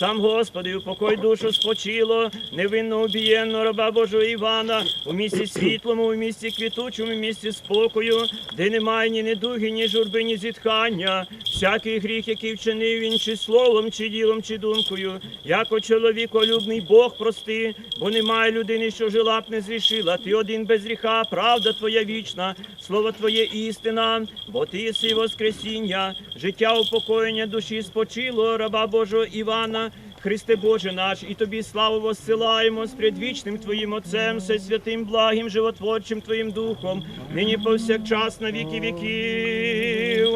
Сам Господи, упокой душу спочило, невинно убієнно раба Божого Івана, у місті світлому, у місті квітучому, у місті спокою, де немає ні недуги, ні журби, ні зітхання. Всякий гріх, який вчинив він, чи словом, чи ділом, чи думкою, яко чоловіколюбний Бог прости, бо немає людини, що жила б не зрішила. Ти один без гріха, правда Твоя вічна, слово Твоє істина, бо ти єси Воскресіння, життя упокоєння душі спочило, раба Божого Івана. Христе Боже наш, і тобі славу воссилаємо з предвічним Твоїм Отцем, всесвятим, благим, животворчим Твоїм Духом, нині повсякчас на віки віків.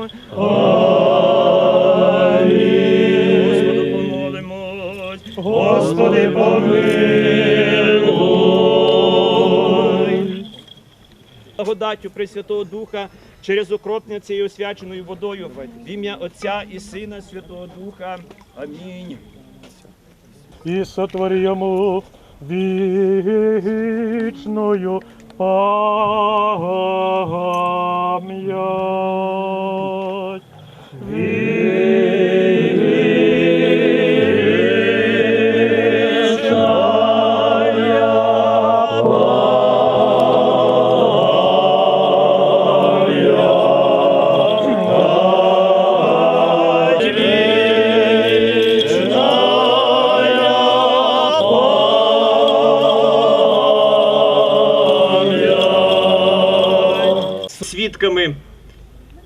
Господу помолимось. Господи, помилуй. Благодаттю Пресвятого Духа через окропнення цією освяченою водою в ім'я Отця і Сина Святого Духа. Амінь. І сотвори йому вічною пам'ять.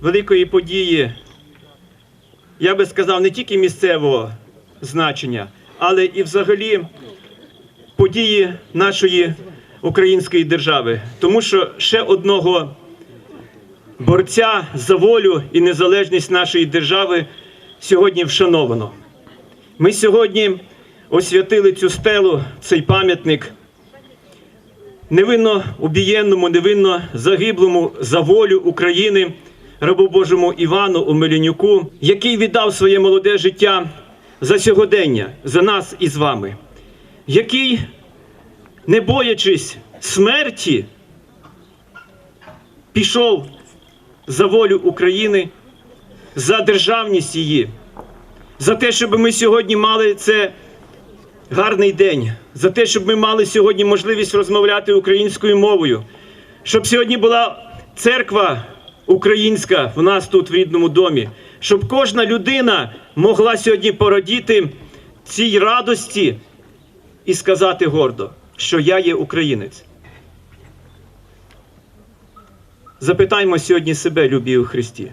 Великої події, я би сказав, не тільки місцевого значення, але і взагалі події нашої української держави. Тому що ще одного борця за волю і незалежність нашої держави сьогодні вшановано. Ми сьогодні освятили цю стелу, цей пам'ятник невинно убієнному, невинно загиблому за волю України, рабу Божому Івану Омелянюку, який віддав своє молоде життя за сьогодення, за нас і з вами, який, не боячись смерті, пішов за волю України, за державність її, за те, щоб ми сьогодні мали це гарний день, за те, щоб ми мали сьогодні можливість розмовляти українською мовою, щоб сьогодні була церква українська в нас тут в рідному домі, щоб кожна людина могла сьогодні порадіти цій радості і сказати гордо, що я є українець. Запитаймо сьогодні себе, любі у Христі,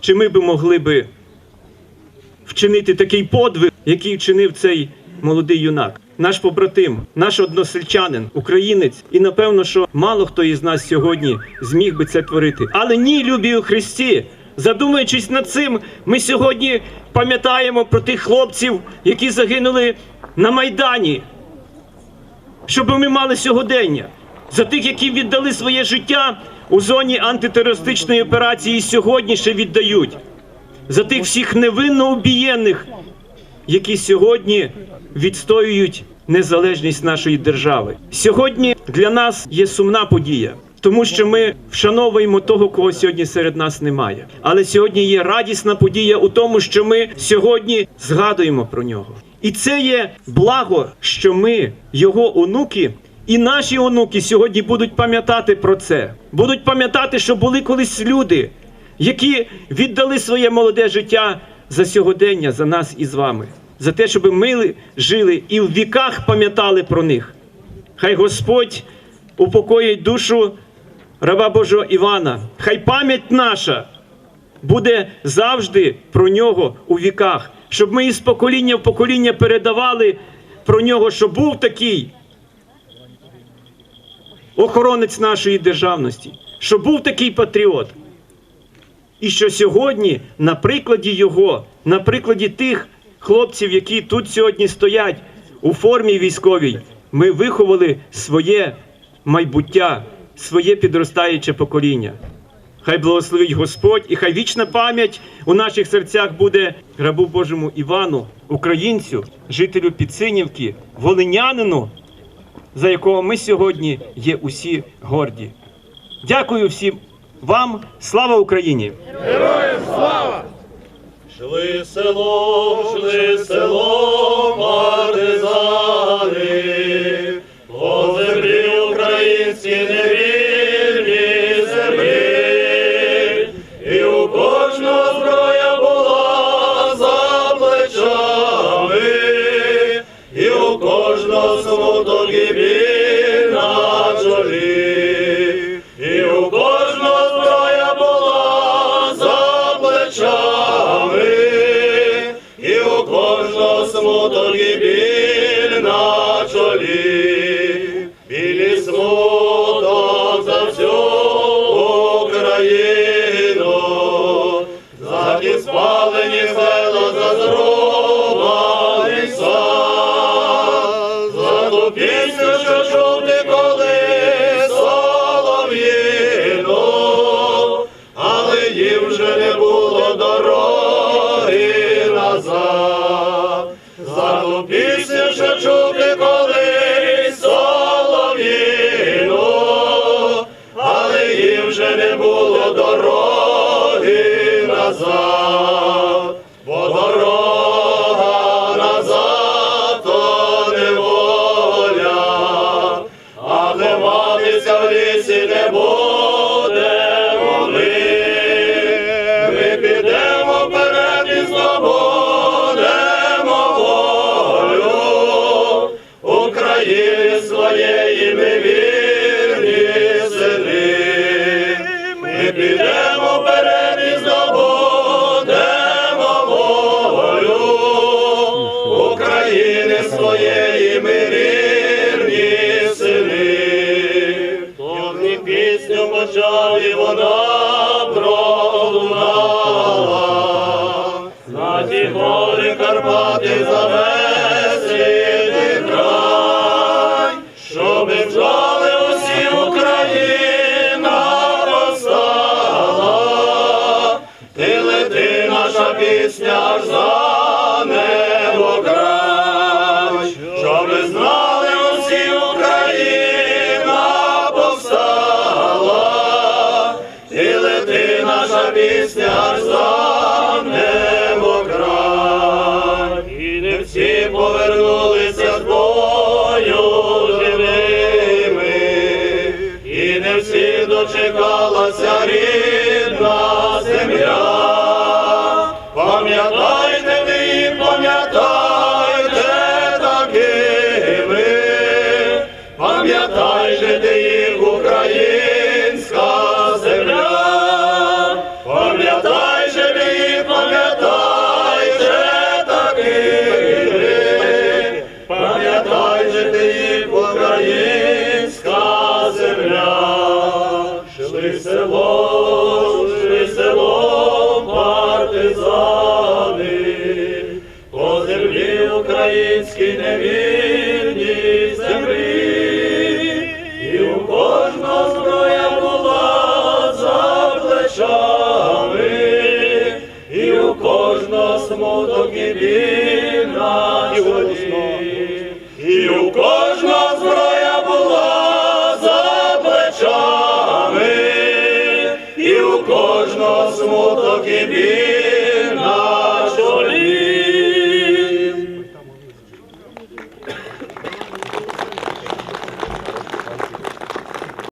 чи ми би могли би вчинити такий подвиг, який вчинив цей молодий юнак, наш побратим, наш односельчанин, українець, і напевно, що мало хто із нас сьогодні зміг би це творити. Але ні, любі у Христі. Задумуючись над цим, ми сьогодні пам'ятаємо про тих хлопців, які загинули на Майдані, щоб ми мали сьогодення. За тих, які віддали своє життя у зоні антитерористичної операції, і сьогодні ще віддають. За тих всіх невинно убієнних, які сьогодні відстоюють незалежність нашої держави. Сьогодні для нас є сумна подія, тому що ми вшановуємо того, кого сьогодні серед нас немає. Але сьогодні є радісна подія у тому, що ми сьогодні згадуємо про нього. І це є благо, що ми, його онуки. І наші онуки сьогодні будуть пам'ятати про це, будуть пам'ятати, що були колись люди, які віддали своє молоде життя за сьогодення, за нас і з вами, за те, щоб ми жили і в віках пам'ятали про них. Хай Господь упокоїть душу раба Божого Івана. Хай пам'ять наша буде завжди про нього у віках, щоб ми із покоління в покоління передавали про нього, що був такий охоронець нашої державності, що був такий патріот. І що сьогодні, на прикладі його, на прикладі тих хлопців, які тут сьогодні стоять у формі військовій, ми виховали своє майбуття, своє підростаюче покоління. Хай благословить Господь, і хай вічна пам'ять у наших серцях буде рабу Божому Івану, українцю, жителю Підсинівки, волинянину, за якого ми сьогодні є усі горді. Дякую всім вам, слава Україні! Шли село, шли селом, Deus. Amen. наша пісня. за. їх українська земля, шли село, шли село, партизани, по землі українській не кожного смуток і біль.